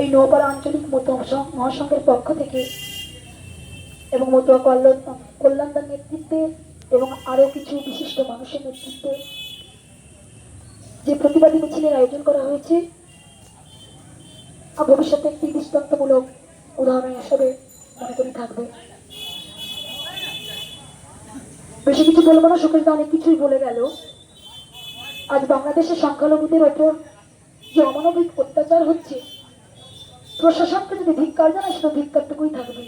এই নৌপাড়া আঞ্চলিক মহাসংঘের পক্ষ থেকে এবং মতুয়া কল্যাণ কল্যাণদার নেতৃত্বে এবং আরও কিছু বিশিষ্ট মানুষের নেতৃত্বে যে প্রতিবাদী মিছিলের আয়োজন করা হয়েছে ভবিষ্যতে একটি দৃষ্টান্তমূলক উদাহরণ হিসেবে মনে করি থাকবে। বেশি কিছু বলব না সুকেশদা অনেক কিছুই বলে গেল। আজ বাংলাদেশের সংখ্যালঘুদের ওপর যে অমানবিক অত্যাচার হচ্ছে, প্রশাসনকে যদি ধিক্কার জানায়, সেটা ধিক্কারটুকুই থাকবে।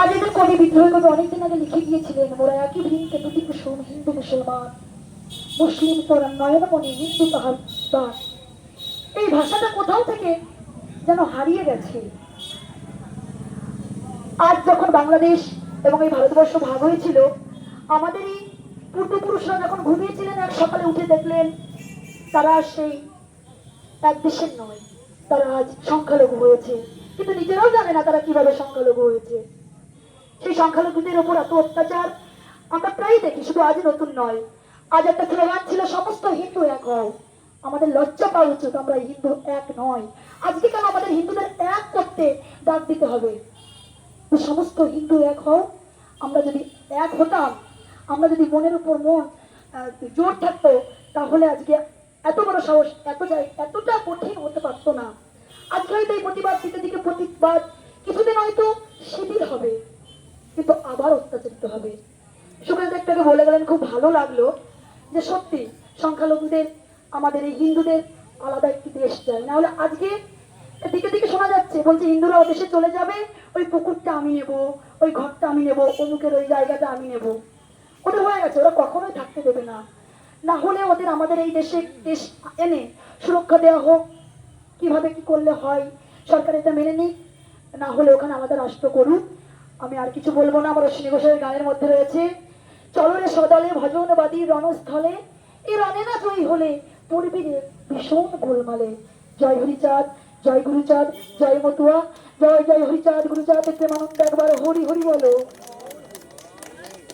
আজ এদের কবি বিদ্রোহ কবি অনেকদিন আগে লিখে গিয়েছিলেন মোরা একই ভিনকে দুটি কুসুম, হিন্দু মুসলমান, মুসলিম তোরা নয়নমণি হিন্দু তাহার দাস এই ভাষাটা কোথাও থেকে যেন হারিয়ে গেছে। আজ যখন বাংলাদেশ এবং এই ভারতবর্ষ ভাগ হয়েছিল আমাদেরই পূর্বপুরুষরা যখন ঘুমিয়েছিলেন, এক সকালে উঠে দেখলেন তারা সেই এক দেশের নয়, তারা আজ সংখ্যালঘু হয়েছে। কিন্তু নিজেরাও জানে না তারা কীভাবে সংখ্যালঘু হয়েছে। সেই সংখ্যালঘুদের ওপর এত অত্যাচার, আমরা প্রায়ই দেখি, শুধু আজ নতুন নয়। আজ একটা স্লোগান ছিল, সমস্ত হিন্দু এক হও। আমাদের লজ্জা পাওয়া উচিত, আমরা হিন্দু এক নয়। আজকে কেন আমাদের হিন্দুদের এক করতে ডাক দিতে হবে? সমস্ত হিন্দু এক হও, আমরা যদি এক হতাম আমরা যদি মনের উপর মন জোর থাকতো, তাহলে আজকে এত বড় সাহস, এত এতটা কঠিন হতে পারতো না। আজকে হয়তো এই প্রতিবাদ দিকে দিকে প্রতিবাদ, কিছুদিন হয়তো শিথিল হবে, কিন্তু আবার অত্যাচারিত হবে। সুকান্ত একটাকে বলে গেলেন, খুব ভালো লাগল যে সত্যি সংখ্যালঘুদের, আমাদের এই হিন্দুদের আলাদা একটি দেশ চাই না হলে আজকে দিকে দিকে শোনা যাচ্ছে, বলছে হিন্দুরা দেশে চলে যাবে, ওই পুকুরটা আমি নেব, ওই ঘরটা আমি নেব, অমুকের ওই জায়গাটা আমি নেব। ওদের হয়ে গেছে ওরা কখনোই থাকতে দেবে না। না হলে ওদের আমাদের এই দেশে দেশ এনে সুরক্ষা দেওয়া হোক। কীভাবে কি করলে হয়, সরকার এটা মেনে নিক। না হলে ওখানে আমাদের রাষ্ট্র করুক। আমি আর কিছু বলব না, আমার অশ্বিনী ঘোষের গানের মধ্যে রয়েছে চলরে সদলে ভজনবাদী রণস্থলে এই রণে না জয়ী হলে পড়বি রে ভীষণ গোলমালে। জয় হরিচাঁদ, জয় গুরুচাঁদ, জয় মতুয়া, জয় জয় হরিচাঁদ, গুরুচাঁদ